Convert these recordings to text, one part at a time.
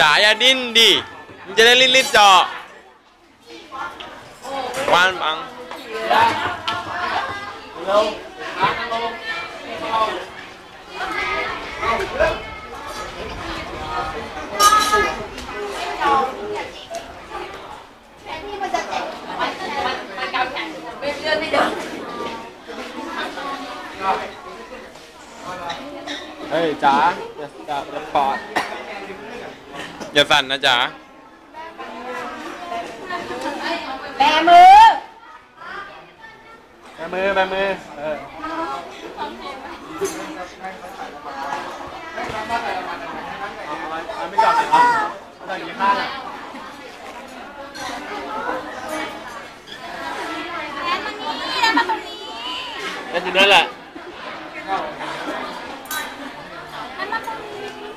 จ๋าอย่าดิ้นดิมันจะได้รีบๆเจาะวานบัง เ ฮ้ยจ๋าอย่าอย่าอย่าปอดอย่าสั่นนะจ๋าแบมือแบมือแบมือเออเอาไม่จับเลยเหรอเอาแต่กี่ข้างอะแอนมาตรงนี้เล่นอยู่นั่นแหละ แอนมาตรงนี้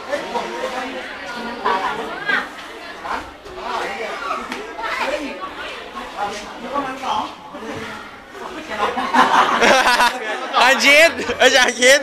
anh chết anh chàng chết.